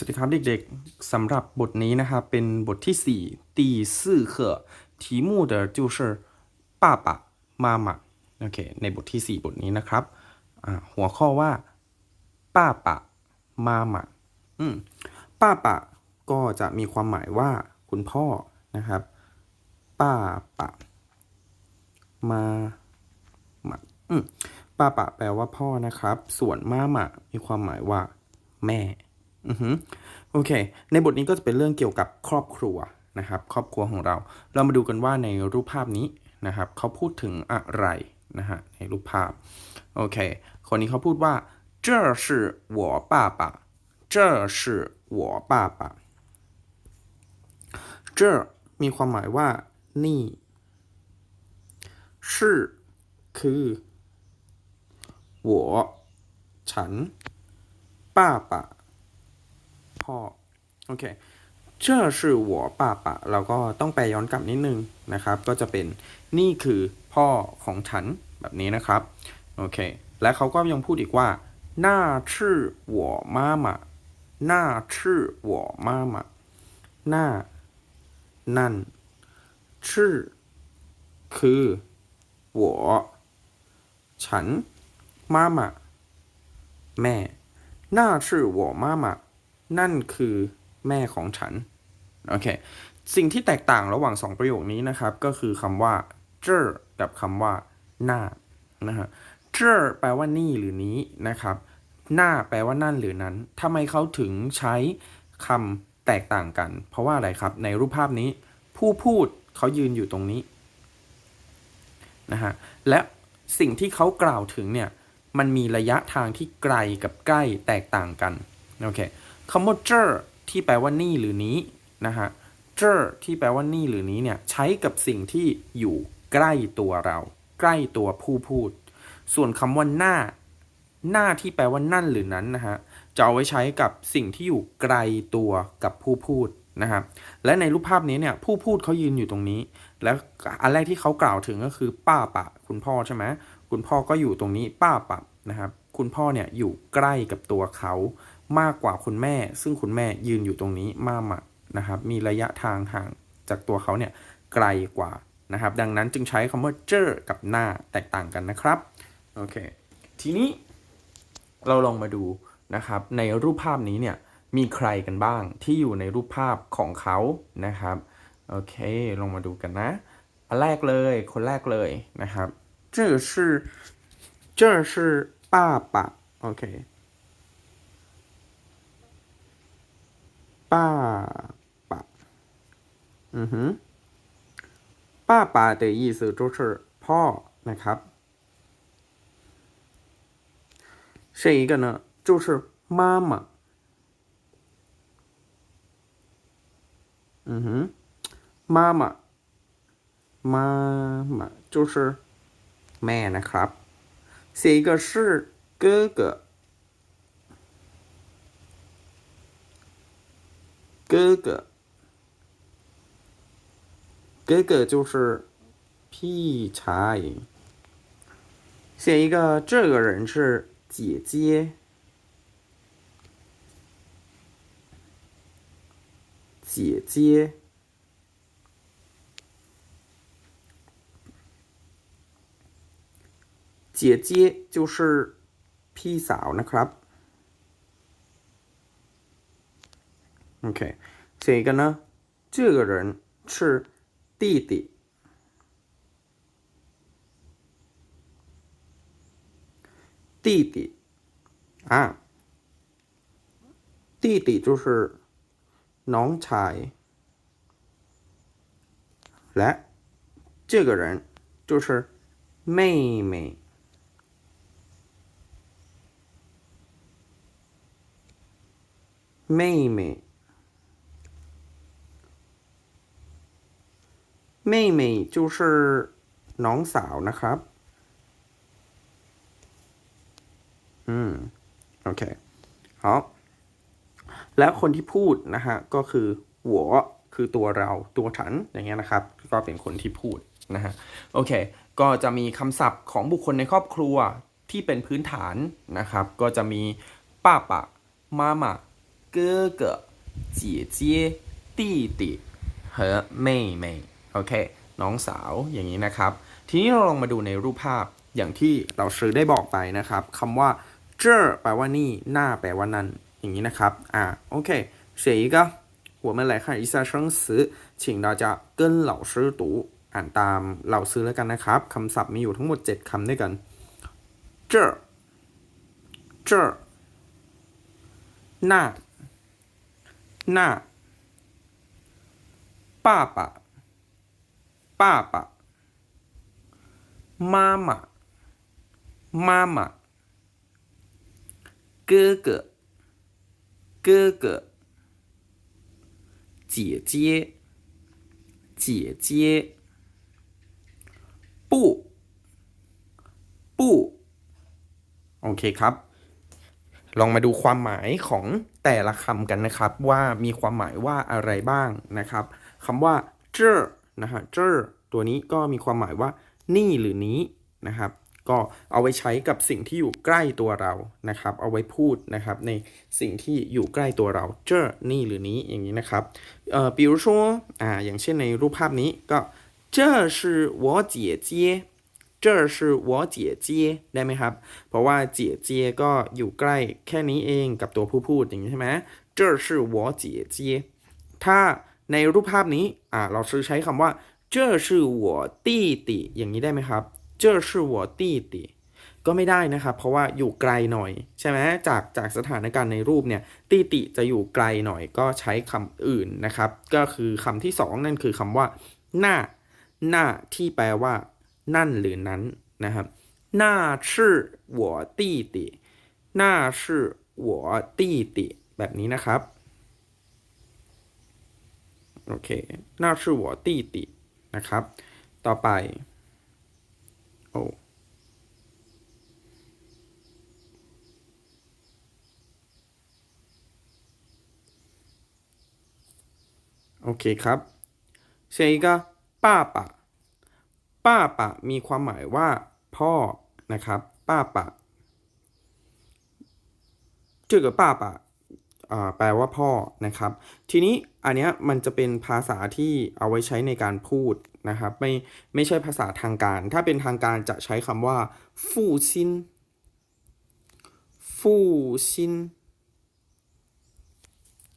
สวัสดีครับเด็กๆสำหรับบทนี้นะครับเป็นบทที่4ตีสื่อเข่อทีมูเดอร์จูเชอร์ป้าปะมามะโอเคในบทที่ 4 บทนี้นะครับหัวข้อว่าป้าปะมามะอืมป้าปะก็จะมีความหมายว่าคุณพ่อนะครับ ป้าปะมามะอืมป้าปะแปลว่าพ่อนะครับ ส่วนมามะมีความหมายว่า แม่ อือฮึโอเค ในบทนี้ก็จะเป็นเรื่องเกี่ยวกับครอบครัวนะครับ ครอบครัวของเรา เรามาดูกันว่าในรูปภาพนี้นะครับเขาพูดถึงอะไรนะฮะในรูปภาพ โอเค คนนี้เขาพูดว่า这是我爸爸这是我爸爸这มีความหมายว่า นี่是คือ我ฉันป้าปะ พ่อ โอเคเชื่อชื่อหัวป่าปะเราก็ต้องไปย้อนกลับนิดนึงนะครับ ก็จะเป็นนี่คือพ่อของฉันแบบนี้นะครับ โอเค และเขาก็ยังพูดอีกว่าน่าชื่อหัวมามาน่าชื่อหัวมามาน่านั่น ชื่อ คือหัวฉันมามาแม่น่าชื่อหัวมามา นั่นคือแม่ของฉัน โอเค สิ่งที่แตกต่างระหว่างสองประโยคนี้นะครับ ก็คือคำว่าเจอกับคำว่าหน้านะฮะเจอแปลว่านี่หรือนี้นะครับ หน้าแปลว่านั่นหรือนั้นทำไมเขาถึงใช้คำแตกต่างกัน เพราะว่าอะไรครับ ในรูปภาพนี้ ผู้พูดเขายืนอยู่ตรงนี้นะฮะ และสิ่งที่เขากล่าวถึงเนี่ย มันมีระยะทางที่ไกลกับใกล้แตกต่างกัน โอเค คำว่าเจอที่แปลว่านี่หรือนี้นะฮะเจอที่แปลว่านี่หรือนี้เนี่ยใช้กับสิ่งที่อยู่ใกล้ตัวเรา ใกล้ตัวผู้พูด ส่วนคำว่าหน้า หน้าที่แปลว่านั่นหรือนั้นนะฮะจะเอาไว้ใช้กับสิ่งที่อยู่ไกลตัวกับผู้พูดนะครับและในรูปภาพนี้เนี่ยผู้พูดเขายืนอยู่ตรงนี้ แล้วอันแรกที่เขากล่าวถึงก็คือป้าปะ คุณพ่อใช่ไหมคุณพ่อก็อยู่ตรงนี้ป้าปะนะครับคุณพ่อเนี่ยอยู่ใกล้กับตัวเขา มากกว่าคุณแม่ ซึ่งคุณแม่ยืนอยู่ตรงนี้มากมานะครับ มีระยะทางห่างจากตัวเขาเนี่ยไกลกว่านะครับ ดังนั้นจึงใช้คำว่าเจอกับหน้าแตกต่างกันนะครับ โอเค ทีนี้เราลองมาดูนะครับ ในรูปภาพนี้เนี่ยมีใครกันบ้างที่อยู่ในรูปภาพของเขานะครับ โอเค ลองมาดูกันนะ อันแรกเลย คนแรกเลยนะครับ这是这是爸爸 โอเค 爸爸，嗯哼，爸爸的意思就是พ่อนะครับ这一个呢就是妈妈，嗯哼，妈妈，妈妈就是แม่นะครับ这一个是哥哥。 哥哥，哥哥就是屁柴。下一个，这个人是姐姐，姐姐，姐姐就是พี่สาวนะครับ OK，下一个呢？这个人是弟弟，弟弟啊，弟弟就是น้องชายและ这个人就是妹妹。妹妹。 妹妹就是น้องสาวนะครับ อืม โอเค好และคนที่พูดนะฮะ ก็คือหัวคือตัวเราตัวฉันอย่างเงี้ยนะครับ ก็เป็นคนที่พูดนะฮะ โอเค ก็จะมีคำศัพท์ของบุคคลในครอบครัวที่เป็นพื้นฐานนะครับ ก็จะมีป้าปะมามา 哥哥姐姐弟弟和妹妹 โอเค น้องสาวอย่างนี้นะครับ ทีนี้เราลองมาดูในรูปภาพอย่างที่เราซื้อได้บอกไปนะครับคำว่าเจอแปลว่านี่หน้าแปลว่านั่นอย่างนี้นะครับอ่าโอเค写一个我们来看一下生词请大家跟老师读อ่านตามเหล่าซื้อแล้วกันนะครับคำศัพท์มีอยู่ทั้งหมด 7คำด้วยกัน这儿 这儿那那爸爸爸爸妈妈妈妈哥哥哥哥姐姐姐姐不不โอเคครับ ลองมาดูความหมายของแต่ละคำกันนะครับ ว่ามีความหมายว่าอะไรบ้างนะครับคำว่าเจอ นะฮะเจอตัวนี้ก็มีความหมายว่า นี่หรือนี้นะครับ ก็เอาไว้ใช้กับสิ่งที่อยู่ใกล้ตัวเรานะครับ เอาไว้พูดนะครับ ในสิ่งที่อยู่ใกล้ตัวเราเจอนี่หรือนี้อย่างนี้นะครับเอ่อ比如说อ่าอย่างเช่นในรูปภาพนี้ก็这是我姐姐这是我姐姐ได้ไหมครับ เพราะว่าเจียเจียก็อยู่ใกล้แค่นี้เองกับตัวผู้พูดอย่างนี้ใช่ไหม这是我姐姐ถ้า ในรูปภาพนี้อ่าเราใช้คำว่า这是我弟弟อย่างนี้ได้ไหมครับเจ้อก็ไม่ได้นะครับ เพราะว่าอยู่ไกลหน่อย ใช่ไหมจากจากสถานการณ์ในรูปเนี่ยตีติจะอยู่ไกลหน่อยก็ใช้คำอื่นนะครับ ก็คือคำที่สองนั่นคือคำว่า หน้า หน้าที่แปลว่า นั่นหรือนั้นนะครับหน้าชื่อหัวตี้ติหน้าชื่อแบบนี้นะครับ โอเค那是我弟弟นะครับ ต่อไป โอ้โอเคครับ下一个爸爸ป้าปะมีความหมายว่า พ่อนะครับป้าปะ这个爸爸อ่าแปลว่าพ่อนะครับ ทีนี้ อันเนี้ยมันจะเป็นภาษาที่เอาไว้ใช้ในการพูดนะครับไม่ไม่ใช่ภาษาทางการ ถ้าเป็นทางการจะใช้คำว่าฟู่ซินฟู่ซิน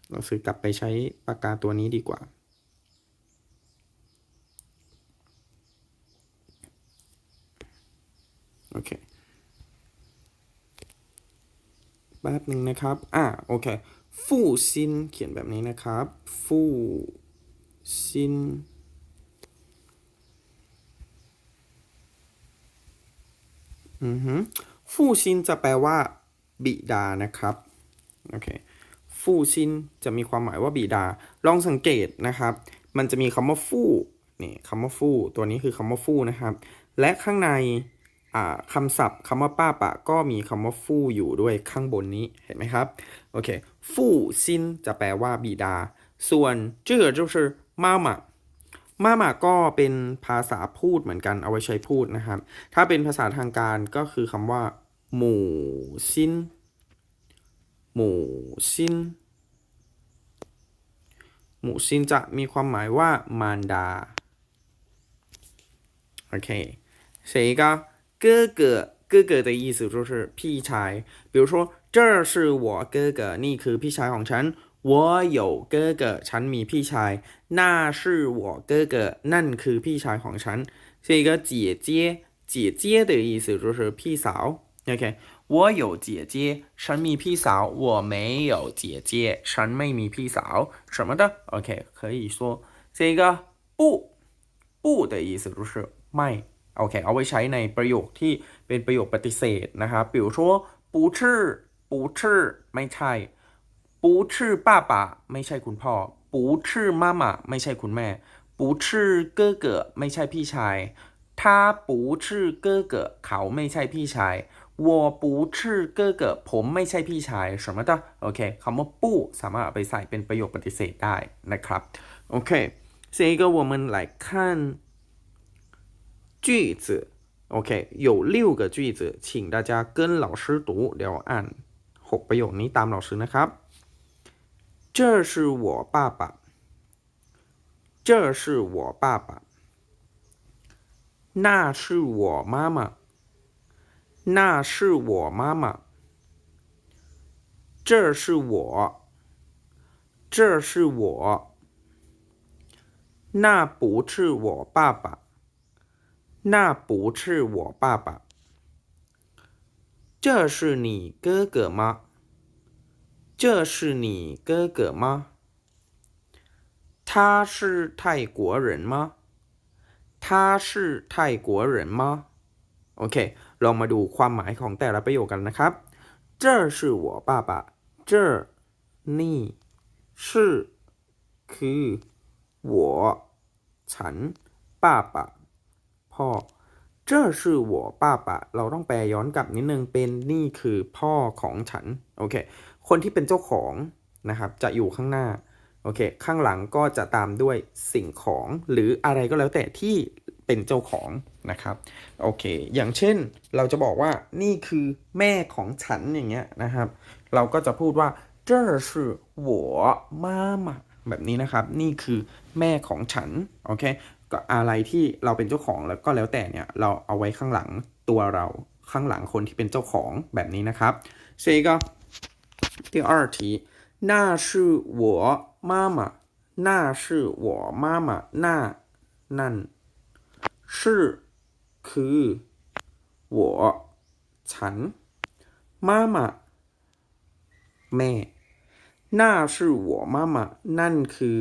เราซื้อกลับไปใช้ปากกาตัวนี้ดีกว่า โอเคแป๊บหนึ่งนะครับ อ่า โอเค ฟู่ซิน เขียนแบบนี้นะครับ ฟู่ซิน อือฮึฟู่ซินจะแปลว่า บิดานะครับ โอเค ฟู่ซินจะมีความหมายว่าบิดา ลองสังเกตนะครับ มันจะมีคำว่าฟู่นี่คำว่าฟู่ตัวนี้คือคำว่าฟู่นะครับ และข้างใน คำศัพท์คำว่าป้าปะ ก็มีคำว่าฟู่อยู่ด้วยข้างบนนี้เห็นไหมครับโอเคฟู่ซินจะแปลว่าบิดา ส่วนเจือก็คือมาหมามาหมาก็เป็นภาษาพูดเหมือนกันเอาไว้ใช้พูดนะครับ ถ้าเป็นภาษาทางการก็คือคำว่า หมู่ซินหมู่ซินหมู่ซินจะมีความหมายว่ามารดาโอเคเสก็ 哥哥，哥哥的意思就是พี่ชาย 比如说这是我哥哥นี่คือพี่ชายของฉัน我有哥哥ฉันมีพี่ชาย那是我哥哥นั่นคือพี่ชายของฉัน是一个姐姐姐姐的意思就是พี่สาว OK 我有姐姐ฉันมีพี่สาว我没有姐姐ฉันไม่มีพี่สาว什么的 OK 可以说这个不不的意思就是ไม่ โอเค เอาไว้ใช้ในประโยคที่เป็นประโยคปฏิเสธนะครับ比如说不是不是ไม่ใช่不是爸爸ไม่ใช่คุณพ่อ不是妈妈ไม่ใช่คุณแม่不是哥哥ไม่ใช่พี่ชาย他不是哥哥เขาไม่ใช่พี่ชาย我不是哥哥ผมไม่ใช่พี่ชาย什么的โอเคคำว่าปู้สามารถเอาไปใส่เป็นประโยคปฏิเสธได้นะครับโอเค下一个我们来看 句子，OK，有六个句子，请大家跟老师读แล้วอ่านหกประโยคนี้ตาม老师นะครับ 这是我爸爸这是我爸爸那是我妈妈那是我妈妈这是我这是我那不是我爸爸 那不是我爸爸这是你哥哥吗这是你哥哥吗他是泰国人吗他是泰国人吗โอเค ลองมาดูความหมายของแต่ละประโยคกันนะครับ这是我爸爸这นี่ชื่อคือ我ฉันป้าปะ พ่อ这是我爸爸เราต้องแปลย้อนกลับนิดนึงเป็นนี่คือพ่อของฉัน โอเค คนที่เป็นเจ้าของนะครับ จะอยู่ข้างหน้า โอเค ข้างหลังก็จะตามด้วยสิ่งของ หรืออะไรก็แล้วแต่ที่เป็นเจ้าของนะครับ โอเค อย่างเช่น เราจะบอกว่านี่คือแม่ของฉันอย่างเงี้ยนะครับ เราก็จะพูดว่า这是我妈妈แบบนี้นะครับ นี่คือแม่ของฉัน โอเค ก็อะไรที่เราเป็นเจ้าของแล้วก็แล้วแต่เนี่ย เราเอาไว้ข้างหลังตัวเราข้างหลังคนที่เป็นเจ้าของแบบนี้นะครับ下一个第二题那是我妈妈那是我妈妈那นั่น是คือ我ฉัน妈妈แม่น่า是我妈妈นั่นคือ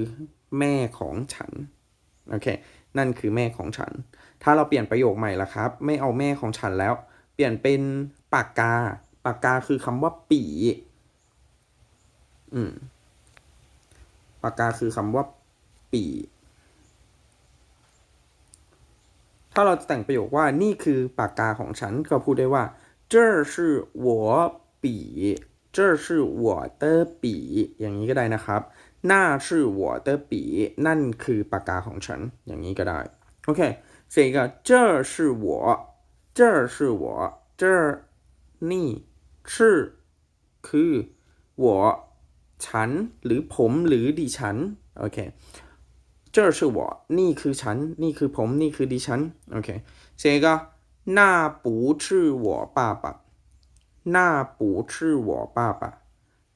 แม่ของฉัน โอเค นั่นคือแม่ของฉัน ถ้าเราเปลี่ยนประโยคใหม่ละครับ ไม่เอาแม่ของฉันแล้ว เปลี่ยนเป็นปากกา ปากกาคือคำว่าปีอืม ปากกาคือคำว่าปี ถ้าเราจะแต่งประโยคว่านี่คือปากกาของฉัน ก็พูดได้ว่า这是我笔这是我的笔อย่างนี้ก็ได้นะครับ 那是我的笔นั่นคือปากกาของฉัน อย่างนี้ก็ได้ โอเค下一个这是我这是我这นี่ชื่อคือ我ฉัน หรือผมหรือดิฉัน โอเค这是我นี่คือฉัน นี่คือผม นี่คือดิฉัน โอเค下一个那不是我爸爸那不是我爸爸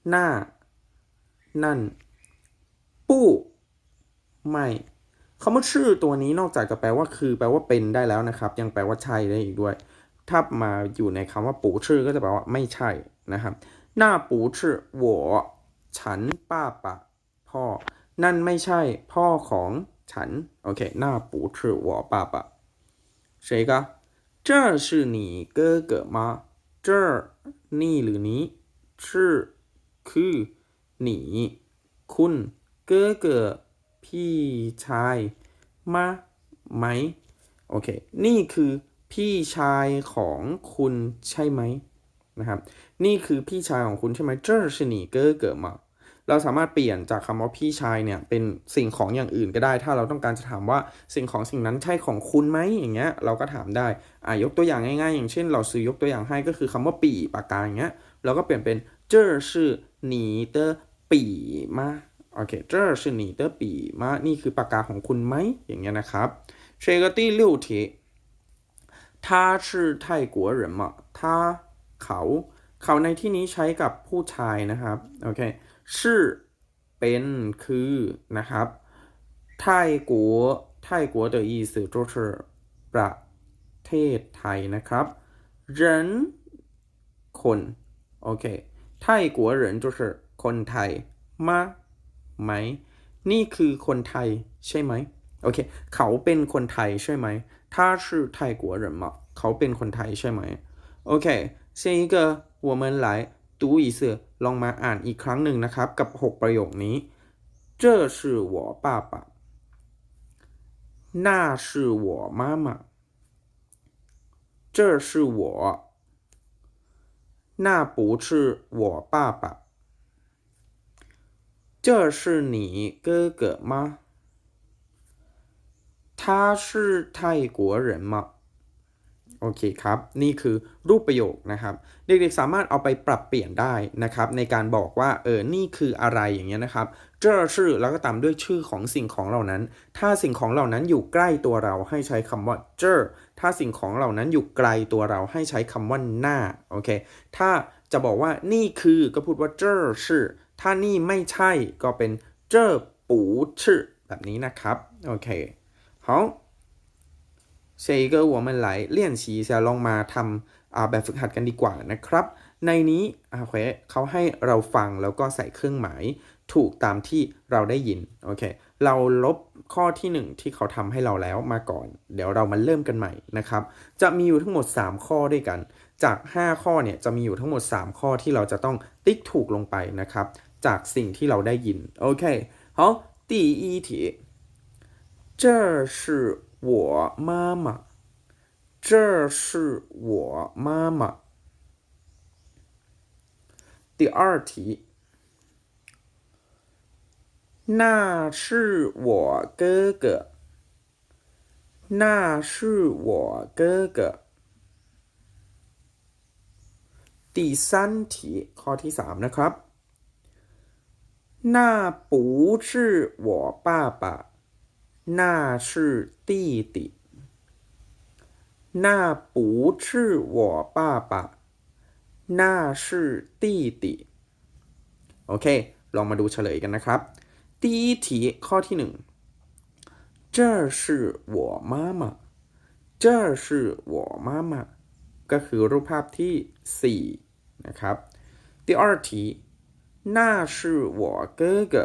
那นั่น ปู้ไม่คำว่าชื่อตัวนี้นอกจากจะแปลว่าคือ แปลว่าเป็นได้แล้วนะครับ ยังแปลว่าใช่ได้อีกด้วย ถ้ามาอยู่ในคำว่าปูชื่อก็จะแปลว่าไม่ใช่นะครับหน้าปูชื่อ我ฉันป้าปะพ่อ นั่นไม่ใช่ พ่อของฉัน โอเคหน้าปูชื่อ我爸爸谁个这是你哥哥吗这นี่หรือนี้ชื่อคือหนีคุณ เก๋เก๋พี่ชายมาไหม โอเค นี่คือพี่ชายของคุณใช่ไหมนะครับ นี่คือพี่ชายของคุณใช่ไหมเจอชนีเก๋เก๋มาเราสามารถเปลี่ยนจากคำว่าพี่ชายเนี่ยเป็นสิ่งของอย่างอื่นก็ได้ ถ้าเราต้องการจะถามว่าสิ่งของสิ่งนั้นใช่ของคุณไหมอย่างเงี้ยเราก็ถามได้อ่ายกตัวอย่างง่ายๆ อย่างเช่น เราซื้อยกตัวอย่างให้ก็คือคำว่าปี่ปากกาอย่างเงี้ยเราก็เปลี่ยนเป็นเจอชื่อนีเตอปี่มา โอเค这是你的笔吗นี่คือปากกาของคุณไหมอย่างเงี้ยนะครับ这个第六题他是泰国人吗他เขา เขาในที่นี้ใช้กับผู้ชายนะครับ โอเคชื่อเป็นคือนะครับไทยกัวไทยกัว的意思就是ประเทศไทยนะครับ人คน โอเคไทยกัว人就是คนไทยมา ไหม นี่คือคนไทยใช่ไหม โอเค เขาเป็นคนไทยใช่ไหม他是泰国人吗เขาเป็นคนไทยใช่ไหม โอเค下一个我们来读一次ลองมาอ่านอีกครั้งหนึ่งนะครับ กับ 6 ประโยคนี้这是我爸爸那是我妈妈这是我那不是我爸爸 这是你哥哥吗？他是泰国人吗？โอเคครับ นี่คือรูปประโยคนะครับ เด็กๆสามารถเอาไปปรับเปลี่ยนได้นะครับ ในการบอกว่าเออนี่คืออะไรอย่างเงี้ยนะครับเจอชื่อแล้วก็ตามด้วยชื่อของสิ่งของเหล่านั้น ถ้าสิ่งของเหล่านั้นอยู่ใกล้ตัวเราให้ใช้คำว่าเจอถ้าสิ่งของเหล่านั้นอยู่ไกลตัวเราให้ใช้คำว่าหน้าโอเคถ้าจะบอกว่านี่คือก็พูดว่าเจอชื่อ ถ้านี่ไม่ใช่ก็เป็นเจอปูชื่อแบบนี้นะครับโอเค好下一个我们来练习一下ลองมาทำอ่าแบบฝึกหัดกันดีกว่านะครับ ในนี้อ่าโอเคเขาให้เราฟังแล้วก็ใส่เครื่องหมาย ถูกตามที่เราได้ยินโอเค เราลบข้อที่หนึ่งที่เขาทำให้เราแล้วมาก่อน เดี๋ยวเรามาเริ่มกันใหม่นะครับ จะมีอยู่ทั้งหมด 3 ข้อด้วยกัน จาก 5 ข้อเนี่ยจะมีอยู่ทั้งหมด 3 ข้อที่เราจะต้องติ๊กถูกลงไปนะครับ จากสิ่งที่เราได้ยินโอเค好第一题这是我妈妈这是我妈妈第二题那是我哥哥，那是我哥哥。第三题ข้อที่สามนะครับ 那不是我爸爸，那是弟弟。那不是我爸爸，那是弟弟。โอเค ลองมาดูเฉลยกันนะครับ 第一题ข้อที่หนึ่ง这是我妈妈这是我妈妈ก็คือรูปภาพที่สี่นะครับ第二题 那是我哥哥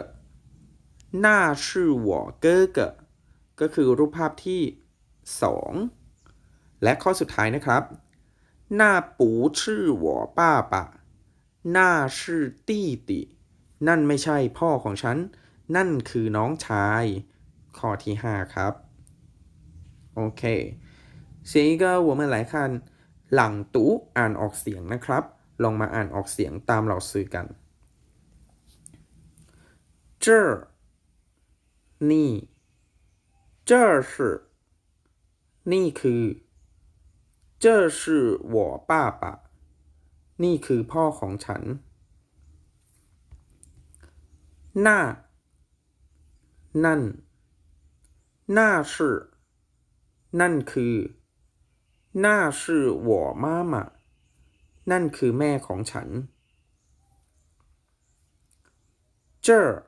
那是我哥哥ก็คือรูปภาพที่สองและข้อสุดท้ายนะครับ那不是我爸爸那是弟弟นั่นไม่ใช่พ่อของฉัน นั่นคือน้องชาย ข้อที่ 5 ครับ โอเค下一个我们来看หลังตูอ่านออกเสียงนะครับ ลองมาอ่านออกเสียงตามเราซื้อกัน 这儿นี่这是นี่คือ这是我爸爸นี่คือพ่อของฉัน那นั่น那是นั่นคือ那是我妈妈นั่นคือแม่ของฉัน这儿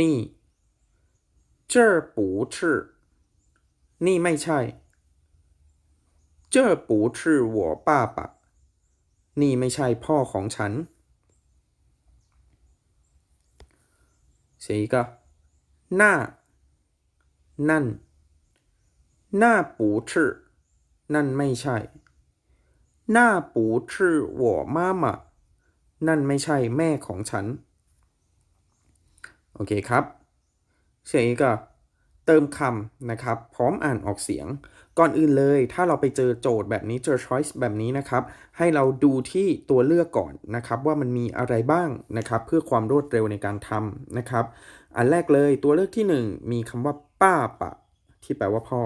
นี่这儿不是นี่ไม่ใช่这不是我爸爸นี่ไม่ใช่พ่อของฉัน下一个那นั่น那不是นั่นไม่ใช่那不是我妈妈นั่นไม่ใช่แม่ของฉัน โอเคครับเช่นนี้ก็เติมคำนะครับ พร้อมอ่านออกเสียง ก่อนอื่นเลย ถ้าเราไปเจอโจทย์แบบนี้เจอ choice แบบนี้นะครับ ให้เราดูที่ตัวเลือกก่อนนะครับ ว่ามันมีอะไรบ้างนะครับ เพื่อความรวดเร็วในการทำนะครับ อันแรกเลยตัวเลือกที่ 1 มีคำว่าป้าปะ ที่แปลว่าพ่อ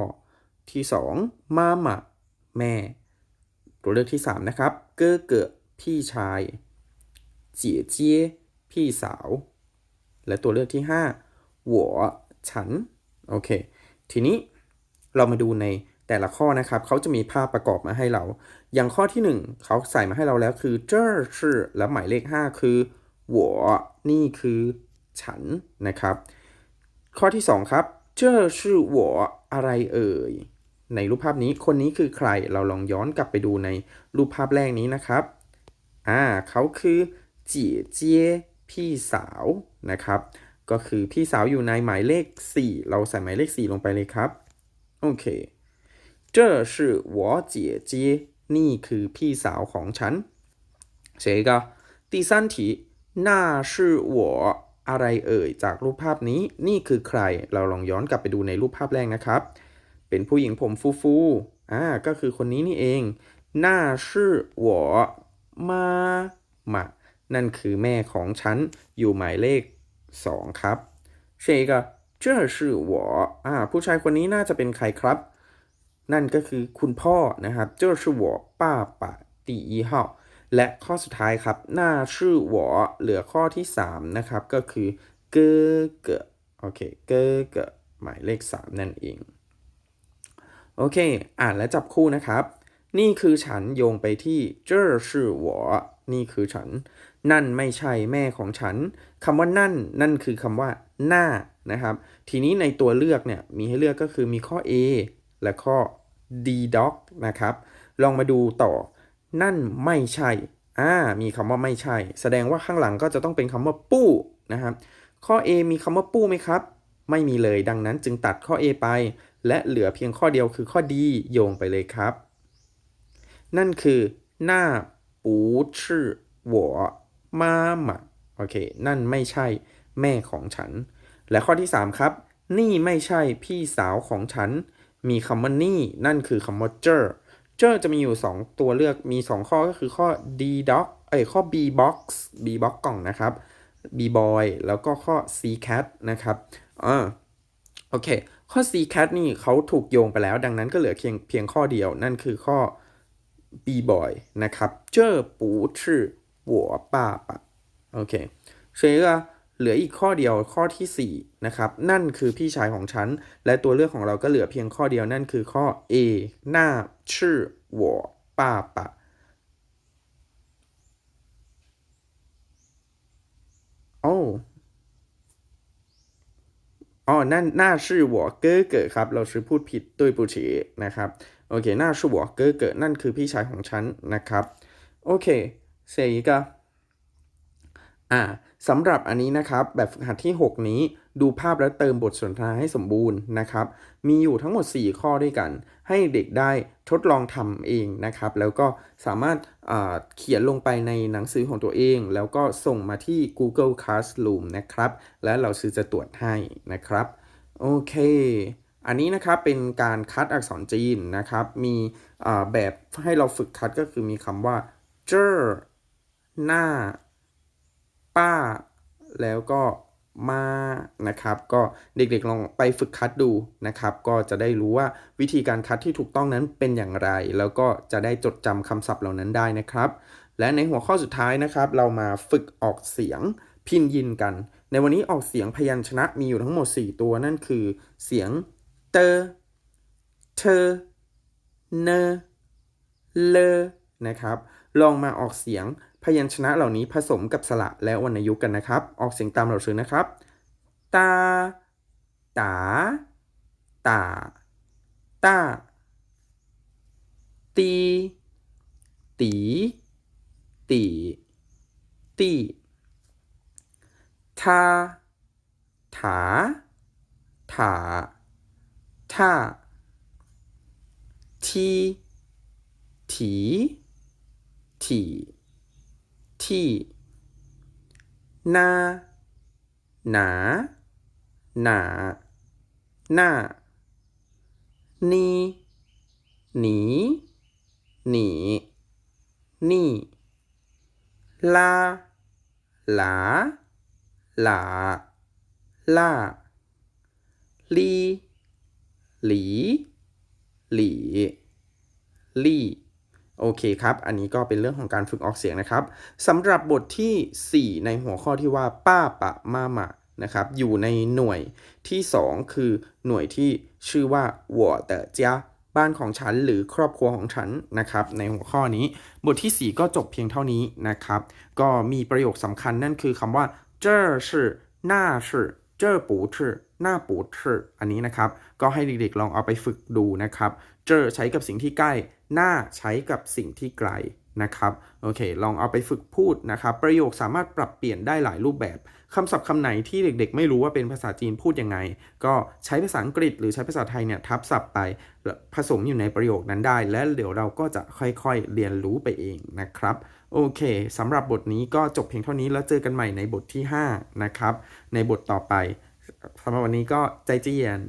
ที่ 2 มาหมะแม่ ตัวเลือกที่ 3 นะครับ เกอเกอพี่ชาย เจี๋ยเจี๊ยพี่สาว และตัวเลือกที่5หัวฉัน โอเค ทีนี้เรามาดูในแต่ละข้อนะครับ เขาจะมีภาพประกอบมาให้เรา อย่างข้อที่ 1 เขาใส่มาให้เราแล้วคือเจอชื่อและหมายเลข 5 คือหัวนี่คือฉันนะครับ ข้อที่ 2 ครับ เจอชื่อหัวอะไรเอ่ย ในรูปภาพนี้คนนี้คือใคร เราลองย้อนกลับไปดูในรูปภาพแรกนี้นะครับ อ่า เขาคือจีเจ พี่สาวนะครับ ก็คือพี่สาวอยู่ในหมายเลข 4 เราใส่หมายเลข 4 ลงไปเลยครับ โอเค这是我姐姐นี่คือพี่สาวของฉัน下一个第三题那是我อะไรเอ่ย จากรูปภาพนี้ นี่คือใคร เราลองย้อนกลับไปดูในรูปภาพแรกนะครับ เป็นผู้หญิงผมฟูฟูอ่า ก็คือคนนี้นี่เอง那是我妈妈 นั่นคือแม่ของฉัน อยู่หมายเลข 2 ครับเชกะเชื่อชื่อหออ่าผู้ชายคนนี้น่าจะเป็นใครครับ นั่นก็คือคุณพ่อนะครับเจ้าชื่อหวอป้าปะตีอีาและข้อสุดท้ายครับหน้าชื่อหวอเหลือข้อที่ 3 นะครับ ก็คือเกอเกอโอเคเกอเกอหมายเลข 3 นั่นเอง โอเค อ่านและจับคู่นะครับ นี่คือฉันโยงไปที่เจ้าชื่อหวอ นี่คือฉัน นั่นไม่ใช่แม่ของฉันคำว่านั่น นั่นคือคำว่าหน้านะครับ ทีนี้ในตัวเลือกเนี่ยมีให้เลือกก็คือมีข้อ A และข้อ D dog นะครับ ลองมาดูต่อ นั่นไม่ใช่ อ่า มีคำว่าไม่ใช่ แสดงว่าข้างหลังก็จะต้องเป็นคำว่าปู้นะครับ ข้อ A มีคำว่าปู้ไหมครับ ไม่มีเลย ดังนั้นจึงตัดข้อ A ไป และเหลือเพียงข้อเดียวคือข้อ D โยงไปเลยครับ นั่นคือหน้า อูชื่อหัวมาหมาโอเค นั่นไม่ใช่แม่ของฉัน และข้อที่ 3 ครับ นี่ไม่ใช่พี่สาวของฉัน มีคำว่านี่ นั่นคือคำว่าเจอเจอจะมีอยู่ 2 ตัวเลือก มี 2 ข้อก็คือข้อ d doc เอ้ยข้อ b box b box กล่องนะครับ b boy แล้วก็ข้อ c cat นะครับอ่าโอเค ข้อ c cat นี่เขาถูกโยงไปแล้ว ดังนั้นก็เหลือเพียงเพียงข้อเดียว นั่นคือข้อ B boy นะครับ这不是我爸爸โอเค所以ก็เหลืออีกข้อเดียวข้อทีสี่4นะครับ นั่นคือพี่ชายของฉัน และตัวเลือกของเราก็เหลือเพียงข้อเดียวนั่นคือข้อ A หน้าชื่อ我爸爸โอ้อ๋อ นั่นน่าชื่อ我哥哥ครับ เราชื่อพูดผิดด้วยปุชีนะครับ โอเคหน้าชูบอกเกอเกิดนั่นคือพี่ชายของฉันนะครับ โอเคเสซอีกะอ่าสำหรับอันนี้นะครับ แบบฝึกหัดที่ 6 นี้ดูภาพและเติมบทสนทนาให้สมบูรณ์นะครับ มีอยู่ทั้งหมด 4 ข้อด้วยกัน ให้เด็กได้ทดลองทำเองนะครับ แล้วก็สามารถเขียนลงไปในหนังสือของตัวเอง แล้วก็ส่งมาที่ Google Classroom นะครับ และเราซื้อจะตรวจให้นะครับ โอเค อันนี้นะครับเป็นการคัดอักษรจีนนะครับ มีแบบให้เราฝึกคัดก็คือมีคำว่า เจอหน้า ป้า แล้วก็มานะครับ ก็เด็กๆลองไปฝึกคัดดูนะครับ ก็จะได้รู้ว่าวิธีการคัดที่ถูกต้องนั้นเป็นอย่างไร แล้วก็จะได้จดจำคำศัพท์เหล่านั้นได้นะครับ และในหัวข้อสุดท้ายนะครับ เรามาฝึกออกเสียงพินยินกัน ในวันนี้ออกเสียงพยัญชนะมีอยู่ทั้งหมด 4 ตัวนั่นคือ เสียง เตเธเนเลนะครับ ลองมาออกเสียงพยัญชนะเหล่านี้ผสมกับสระและวรรณยุกต์กันนะครับ ออกเสียงตามเราซื้อนะครับ ตา ตา ตา ตา ตี ตี ตี ตีทา ถา ถา ท่า ทีถีถี่ ที่ หน้า หนา หนา หน้า นีหนี หนี นี่ลาหลา หลา ล่าลี หลี หลีลี่โอเคครับ อันนี้ก็เป็นเรื่องของการฝึกออกเสียงนะครับสำหรับบทที่ 4 ในหัวข้อที่ว่าป้าปะมามะนะครับ อยู่ในหน่วยที่ 2 คือหน่วยที่ชื่อว่าหัวเตอเจียบ้านของฉันหรือครอบครัวของฉันนะครับ ในหัวข้อนี้ บทที่ 4 ก็จบเพียงเท่านี้นะครับ ก็มีประโยคสำคัญนั่นคือคำว่าเจ้อชื่อน้าชื่อ เจอปูชื่อหน้าปูชื่ออันนี้นะครับ ก็ให้เด็กๆลองเอาไปฝึกดูนะครับ เจอใช้กับสิ่งที่ใกล้ หน้าใช้กับสิ่งที่ไกล นะครับโอเค ลองเอาไปฝึกพูดนะครับ ประโยคสามารถปรับเปลี่ยนได้หลายรูปแบบคำศัพท์คำไหนที่เด็กๆ ไม่รู้ว่าเป็นภาษาจีนพูดยังไง ก็ใช้ภาษาอังกฤษหรือใช้ภาษาไทยเนี่ยทับศัพท์ไปผสมอยู่ในประโยคนั้นได้ และเดี๋ยวเราก็จะค่อยๆเรียนรู้ไปเองนะครับโอเคสำหรับบทนี้ก็จบเพียงเท่านี้แล้วเจอกันใหม่ในบทที่ 5 นะครับ ในบทต่อไปสำหรับวันนี้ก็ใจเจียน